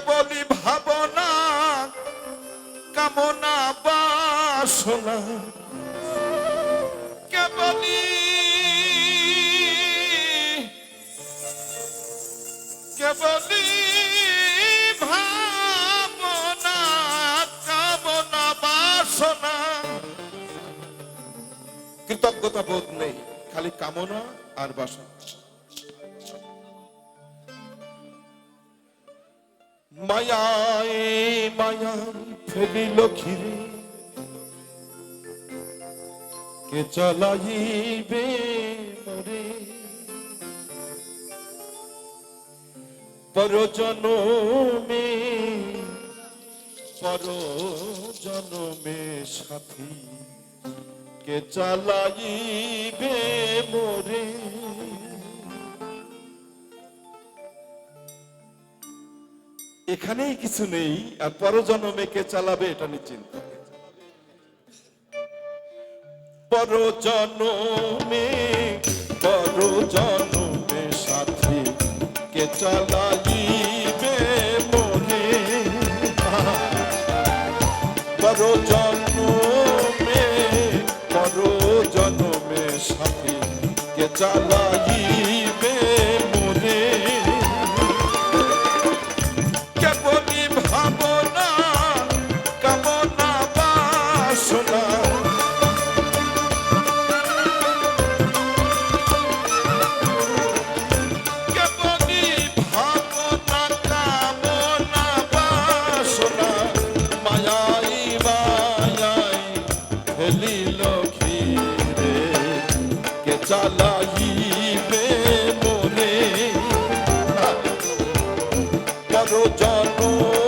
কেবলই ভাবনা কামনা বাসনা। কামনা বাসনা। কৃতজ্ঞতা বোধ নেই খালি কামনা আর বাসনা। মায়ায় মায়ায় ফেলিল খিরে কে চালাইবে মরে? পর জনমে পর জনমে সাথী। কে চালাইবে মোরে? এখানেই কিছু নেই আর পরজন্মে কে চালাবে এটা নিশ্চিন্ত। পরজন্মে পরজন্মে সাথে কে চালাইবে পর জনমে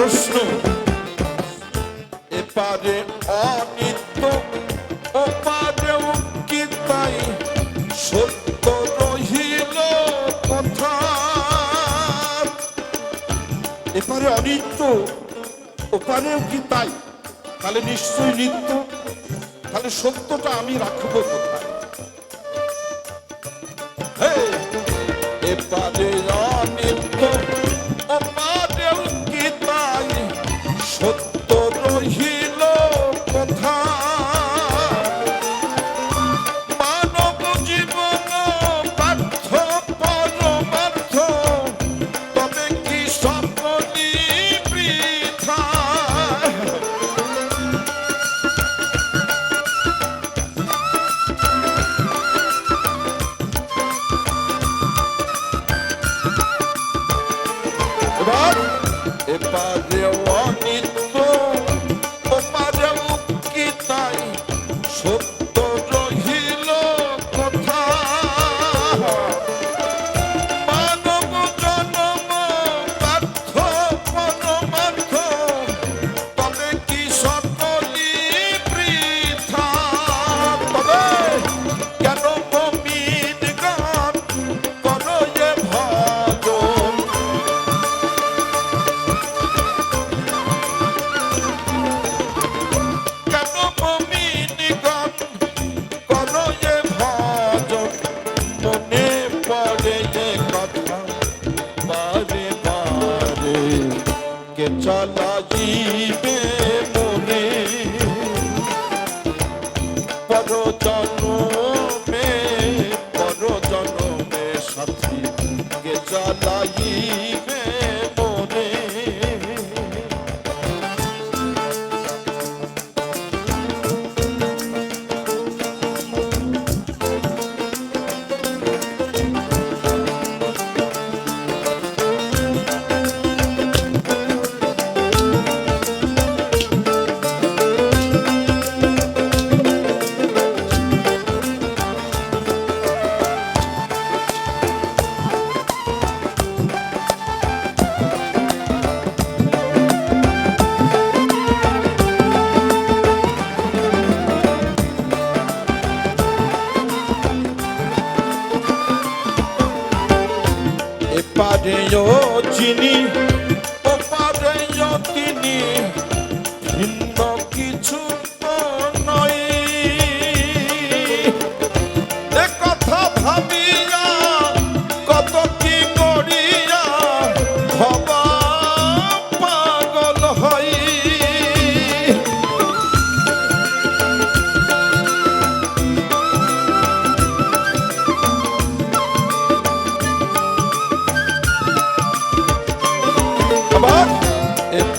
প্রশ্ন। এপারে অনিত্য, ওপারেও কি তাই? সত্য রহিল কথা। এপারে ওপারেও কি তাই? তাহলে নিশ্চয়ই নিত্য। তাহলে সত্যটা আমি রাখব কোথায়? এপারে সত্য রহিল কথা। মানব জীবন পার্থ পরমার্থ। তবে কি সকলই বৃথা? এবার এপারে চলা যাইবে চিনি ও পারেও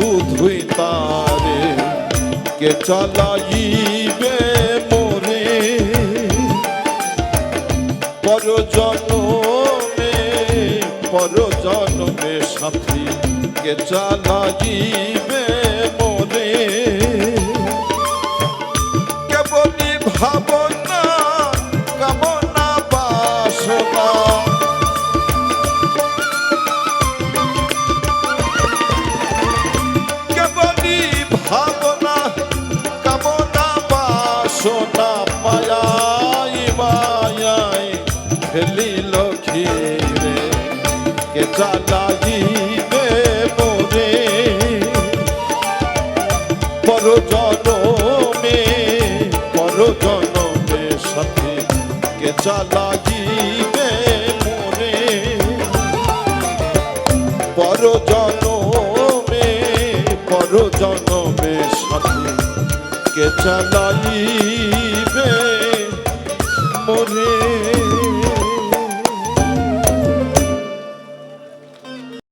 শুধুই তারে কে চালাইবে মোরে? পর জন্মে পর জন্মে সাথী কে চালাইবে মোরে? কেবলি ভাবনা ফেলিল খিরে কে চালাইবে মোরে। পর জনমে পর জনমে সাথে, কে চালাইবে মোরে। পর জনমে পর জনমে সাথে, কে চালাইবে মোরে।